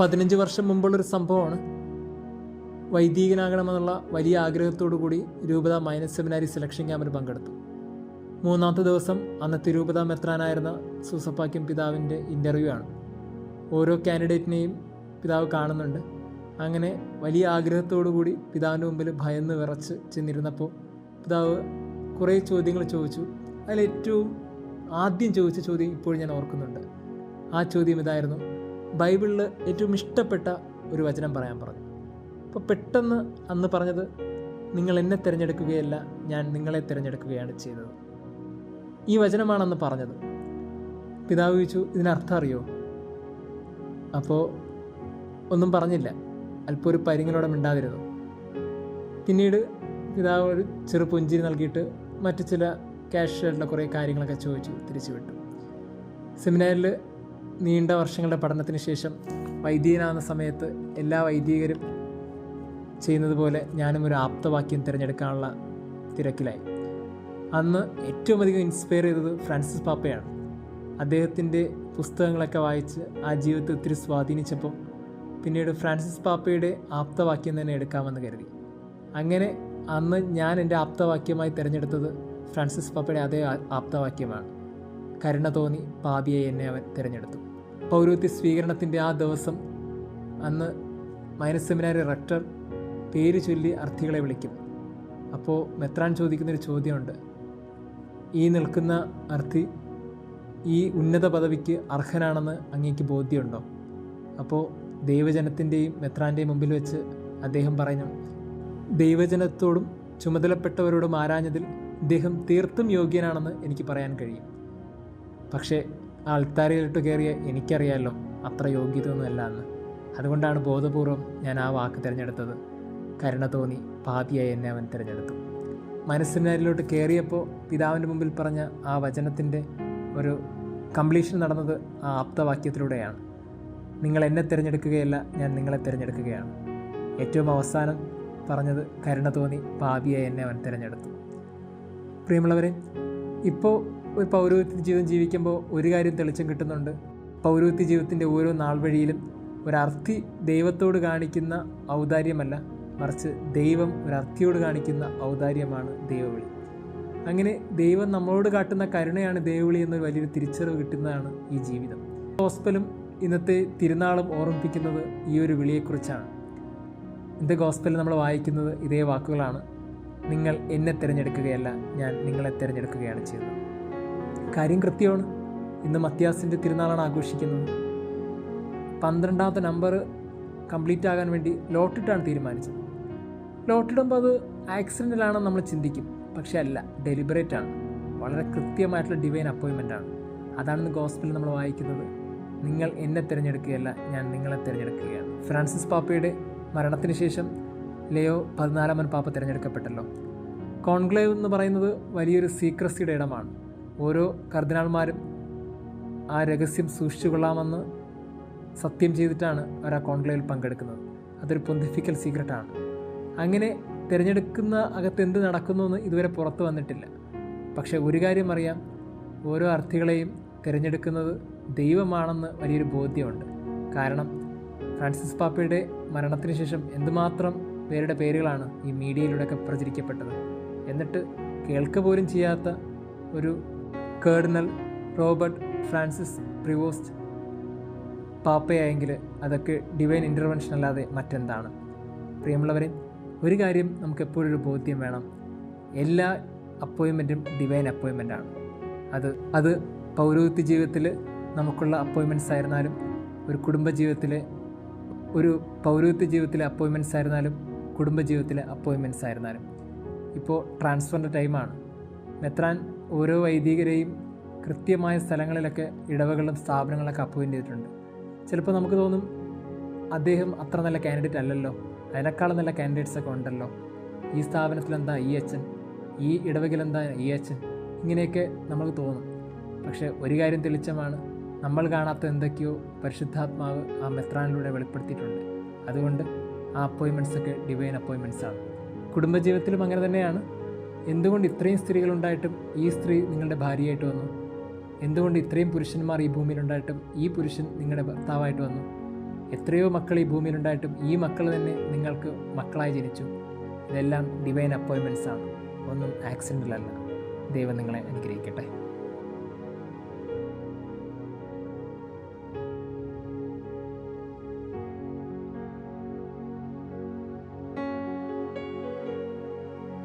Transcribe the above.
പതിനഞ്ച് വർഷം മുമ്പുള്ളൊരു സംഭവമാണ്. വൈദികനാകണമെന്നുള്ള വലിയ ആഗ്രഹത്തോടു കൂടി രൂപത മൈനസ് സെമിനാരി സെലക്ഷൻ ക്യാമ്പിൽ പങ്കെടുത്തു. മൂന്നാമത്തെ ദിവസം അന്നത്തെ രൂപത മെത്രാനായിരുന്ന സൂസപ്പാക്യം പിതാവിന്റെ ഇന്റർവ്യൂ ആണ്. ഓരോ കാൻഡിഡേറ്റിനെയും പിതാവ് കാണുന്നുണ്ട്. അങ്ങനെ വലിയ ആഗ്രഹത്തോടു കൂടി പിതാവിന്റെ മുമ്പിൽ ഭയന്ന് വിറച്ച് ചെന്നിരുന്നപ്പോൾ പിതാവ് കുറേ ചോദ്യങ്ങൾ ചോദിച്ചു. അതിലേറ്റവും ആദ്യം ചോദിച്ച ചോദ്യം ഇപ്പോഴും ഞാൻ ഓർക്കുന്നുണ്ട്. ആ ചോദ്യം ഇതായിരുന്നു. ബൈബിളിൽ ഏറ്റവും ഇഷ്ടപ്പെട്ട ഒരു വചനം പറയാൻ പറഞ്ഞു. അപ്പോൾ പെട്ടെന്ന് അന്ന് പറഞ്ഞത് നിങ്ങൾ എന്നെ തിരഞ്ഞെടുക്കുകയല്ല ഞാൻ നിങ്ങളെ തിരഞ്ഞെടുക്കുകയാണ് ചെയ്തത്. ഈ വചനമാണെന്ന് പറഞ്ഞത്. പിതാവ് ചോദിച്ചു ഇതിനർത്ഥം അറിയോ? അപ്പോൾ ഒന്നും പറഞ്ഞില്ല. അല്പം ഒരു പരിങ്ങലോടെ മിണ്ടാതിരുന്നു പിന്നീട് പിതാവ് ഒരു ചെറു പുഞ്ചിരി നൽകിയിട്ട് മറ്റു ചില ക്യാഷ്വലായിട്ടുള്ള കുറേ കാര്യങ്ങളൊക്കെ ചോദിച്ചു തിരിച്ചു വിട്ടു സെമിനാറിൽ നീണ്ട വർഷങ്ങളുടെ പഠനത്തിന് ശേഷം വൈദികനാകുന്ന സമയത്ത് എല്ലാ വൈദികരും ചെയ്യുന്നത് പോലെ ഞാനും ഒരു ആപ്തവാക്യം തിരഞ്ഞെടുക്കാനുള്ള തിരക്കിലായി. അന്ന് ഏറ്റവും അധികം ഇൻസ്പയർ ചെയ്തത് ഫ്രാൻസിസ് പാപ്പയാണ്. അദ്ദേഹത്തിന്റെ പുസ്തകങ്ങളൊക്കെ വായിച്ച് ആ ജീവിതത്തെ ഒത്തിരി സ്വാധീനിച്ചപ്പോൾ പിന്നീട് ഫ്രാൻസിസ് പാപ്പയുടെ ആപ്തവാക്യം തന്നെ എടുക്കാമെന്ന് കരുതി. അങ്ങനെ അന്ന് ഞാൻ എന്റെ ആപ്തവാക്യമായി തിരഞ്ഞെടുത്തത് ഫ്രാൻസിസ് പാപ്പയുടെ അതേ ആപ്തവാക്യമാണ്. കരുണ തോന്നി പാപിയെ എന്നെ അവൻ തിരഞ്ഞെടുത്തു. പൗരോത്യ സ്വീകരണത്തിന്റെ ആ ദിവസം അന്ന് മൈനസ് സെമിനാരി റക്ടർ പേര് ചൊല്ലി അർത്ഥികളെ വിളിക്കും. അപ്പോൾ മെത്രാൻ ചോദിക്കുന്നൊരു ചോദ്യമുണ്ട്. ഈ നിൽക്കുന്ന അർത്ഥി ഈ ഉന്നത പദവിക്ക് അർഹനാണെന്ന് അങ്ങേക്ക് ബോധ്യമുണ്ടോ? അപ്പോൾ ദൈവജനത്തിന്റെയും മെത്രാന്റെയും മുമ്പിൽ വെച്ച് അദ്ദേഹം പറഞ്ഞു ദൈവജനത്തോടും ചുമതലപ്പെട്ടവരോടും ആരാഞ്ഞതിൽ അദ്ദേഹം തീർത്തും യോഗ്യനാണെന്ന് എനിക്ക് പറയാൻ കഴിയും. പക്ഷേ ആൾത്താരയിലിട്ട് കയറിയ എനിക്കറിയാമല്ലോ അത്ര യോഗ്യതയൊന്നുമല്ല എന്ന് അതുകൊണ്ടാണ് ബോധപൂർവം ഞാൻ ആ വാക്ക് തിരഞ്ഞെടുത്തത്. കരുണ തോന്നി പാപിയായി എന്നെ അവൻ തിരഞ്ഞെടുത്തു. മനസ്സിനാരിലോട്ട് കയറിയപ്പോൾ പിതാവിന്റെ മുമ്പിൽ പറഞ്ഞ ആ വചനത്തിന്റെ ഒരു കംപ്ലീഷൻ നടന്നത് ആ ആപ്തവാക്യത്തിലൂടെയാണ്. നിങ്ങൾ എന്നെ തിരഞ്ഞെടുക്കുകയല്ല ഞാൻ നിങ്ങളെ തിരഞ്ഞെടുക്കുകയാണ്. ഏറ്റവും അവസാനം പറഞ്ഞത് കരുണ തോന്നി പാപിയായി എന്നെ അവൻ തിരഞ്ഞെടുത്തു. പ്രിയമുള്ളവരെ ഇപ്പോൾ ഒരു പൗരോഹിത്യ ജീവിതം ജീവിക്കുമ്പോൾ ഒരു കാര്യം തെളിച്ചം കിട്ടുന്നുണ്ട്. പൗരോഹിത്യ ജീവിതത്തിന്റെ ഓരോ നാൾ വഴിയിലും ഒരർത്ഥി ദൈവത്തോട് കാണിക്കുന്ന ഔദാര്യമല്ല മറിച്ച് ദൈവം ഒരർത്ഥിയോട് കാണിക്കുന്ന ഔദാര്യമാണ് ദൈവവിളി. അങ്ങനെ ദൈവം നമ്മളോട് കാട്ടുന്ന കരുണയാണ് ദൈവവിളി എന്നൊരു വലിയൊരു തിരിച്ചറിവ് കിട്ടുന്നതാണ് ഈ ജീവിതം. ഗോസ്പലും ഇന്നത്തെ തിരുനാളും ഓർമ്മിപ്പിക്കുന്നത് ഈ ഒരു വിളിയെക്കുറിച്ചാണ്. ഇന്നത്തെ ഗോസ്പൽ നമ്മൾ വായിക്കുന്നത് ഇതേ വാക്കുകളാണ്. നിങ്ങൾ എന്നെ തിരഞ്ഞെടുക്കുകയല്ല ഞാൻ നിങ്ങളെ തിരഞ്ഞെടുക്കുകയാണ് ചെയ്തത് കാര്യം കൃത്യമാണ്. ഇന്ന് മത്യാസിന്റെ തിരുനാളാണ് ആഘോഷിക്കുന്നത്. പന്ത്രണ്ടാമത്തെ നമ്പർ കംപ്ലീറ്റ് ആകാൻ വേണ്ടി ലോട്ടിട്ടാണ് തീരുമാനിച്ചത്. ലോട്ടിടുമ്പോൾ അത് ആക്സിഡന്റിലാണെന്ന് നമ്മൾ ചിന്തിക്കും. പക്ഷേ അല്ല ഡെലിബറേറ്റ് ആണ്. വളരെ കൃത്യമായിട്ടുള്ള ഡിവൈൻ അപ്പോയിൻമെന്റ് ആണ്. അതാണ് ഇന്ന് ഗോസ്പലിൽ നമ്മൾ വായിക്കുന്നത്. നിങ്ങൾ എന്നെ തിരഞ്ഞെടുക്കുകയല്ല ഞാൻ നിങ്ങളെ തിരഞ്ഞെടുക്കുകയാണ്. ഫ്രാൻസിസ് പാപ്പയുടെ മരണത്തിന് ശേഷം ലെയോ പതിനാലാമൻ പാപ്പ തിരഞ്ഞെടുക്കപ്പെട്ടല്ലോ. കോൺക്ലേവ് എന്ന് പറയുന്നത് വലിയൊരു സീക്രസിയുടെ ഇടമാണ്. ഓരോ കർദിനാൾമാരും ആ രഹസ്യം സൂക്ഷിച്ചു കൊള്ളാമെന്ന് സത്യം ചെയ്തിട്ടാണ് അവർ ആ കോൺക്ലേവിൽ പങ്കെടുക്കുന്നത്. അതൊരു പൊന്തിഫിക്കൽ സീക്രട്ടാണ് അങ്ങനെ തിരഞ്ഞെടുക്കുന്ന അകത്ത് എന്ത് നടക്കുന്നു എന്ന് ഇതുവരെ പുറത്തു വന്നിട്ടില്ല. പക്ഷേ ഒരു കാര്യം അറിയാം ഓരോ അർത്ഥികളെയും തിരഞ്ഞെടുക്കുന്നത് ദൈവമാണെന്ന് വലിയൊരു ബോധ്യമുണ്ട്. കാരണം ഫ്രാൻസിസ് പാപ്പയുടെ മരണത്തിന് ശേഷം എന്തുമാത്രം പേരുടെ പേരുകളാണ് ഈ മീഡിയയിലൂടെയൊക്കെ പ്രചരിക്കപ്പെട്ടത്. എന്നിട്ട് കേൾക്ക പോലും ചെയ്യാത്ത ഒരു കേർഡിനൽ റോബർട്ട് ഫ്രാൻസിസ് പ്രിവോസ്റ്റ് പാപ്പയായെങ്കിൽ അതൊക്കെ ഡിവൈൻ ഇന്റർവെൻഷൻ അല്ലാതെ മറ്റെന്താണ്? പ്രിയമുള്ളവരെ ഒരു കാര്യം നമുക്ക് എപ്പോഴും ഒരു ബോധ്യം വേണം. എല്ലാ അപ്പോയിൻമെന്റും ഡിവൈൻ അപ്പോയിൻമെന്റാണ് അത് അത് പൗരോഹിത്യ ജീവിതത്തിൽ നമുക്കുള്ള അപ്പോയിൻമെന്റ്സ് ആയിരുന്നാലും ഒരു കുടുംബ ജീവിതത്തിലെ ഒരു പൗരോഹിത്യ ജീവിതത്തിലെ അപ്പോയിൻമെന്റ്സ് ആയിരുന്നാലും കുടുംബ ജീവിതത്തിലെ അപ്പോയിൻമെന്റ്സ് ആയിരുന്നാലും ഇപ്പോൾ ട്രാൻസ്ഫറിന്റെ ടൈമാണ് മെത്രാൻ ഓരോ വൈദികരെയും കൃത്യമായ സ്ഥലങ്ങളിലൊക്കെ ഇടവകളും സ്ഥാപനങ്ങളൊക്കെ അപ്പോയിന്റ് ചെയ്തിട്ടുണ്ട്. ചിലപ്പോൾ നമുക്ക് തോന്നും അദ്ദേഹം അത്ര നല്ല കാൻഡിഡേറ്റ് അല്ലല്ലോ. അതിനേക്കാളും നല്ല കാൻഡിഡേറ്റ്സ് ഒക്കെ ഉണ്ടല്ലോ. ഈ സ്ഥാപനത്തിലെന്താ ഈ അച്ഛൻ? ഈ ഇടവകിലെന്താ ഈ അച്ഛൻ? ഇങ്ങനെയൊക്കെ നമുക്ക് തോന്നും. പക്ഷേ ഒരു കാര്യം തെളിച്ചമാണ് നമ്മൾ കാണാത്ത എന്തൊക്കെയോ പരിശുദ്ധാത്മാവ് ആ മെത്രാനിലൂടെ വെളിപ്പെടുത്തിയിട്ടുണ്ട്. അതുകൊണ്ട് ആ അപ്പോയിൻമെന്റ്സ് ഒക്കെ ഡിവൈൻ അപ്പോയിൻമെന്റ്സ് ആണ്. കുടുംബജീവിതത്തിലും അങ്ങനെ തന്നെയാണ്. എന്തുകൊണ്ട് ഇത്രയും സ്ത്രീകളുണ്ടായിട്ടും ഈ സ്ത്രീ നിങ്ങളുടെ ഭാര്യയായിട്ട് വന്നു? എന്തുകൊണ്ട് ഇത്രയും പുരുഷന്മാർ ഈ ഭൂമിയിലുണ്ടായിട്ടും ഈ പുരുഷൻ നിങ്ങളുടെ ഭർത്താവായിട്ട് വന്നു? എത്രയോ മക്കൾ ഈ ഭൂമിയിലുണ്ടായിട്ടും ഈ മക്കൾ തന്നെ നിങ്ങൾക്ക് മക്കളായി ജനിച്ചു. ഇതെല്ലാം ഡിവൈൻ അപ്പോയിൻമെന്റ്സാണ് ഒന്നും ആക്സിഡന്റലല്ല ദൈവം നിങ്ങളെ അനുഗ്രഹിക്കട്ടെ.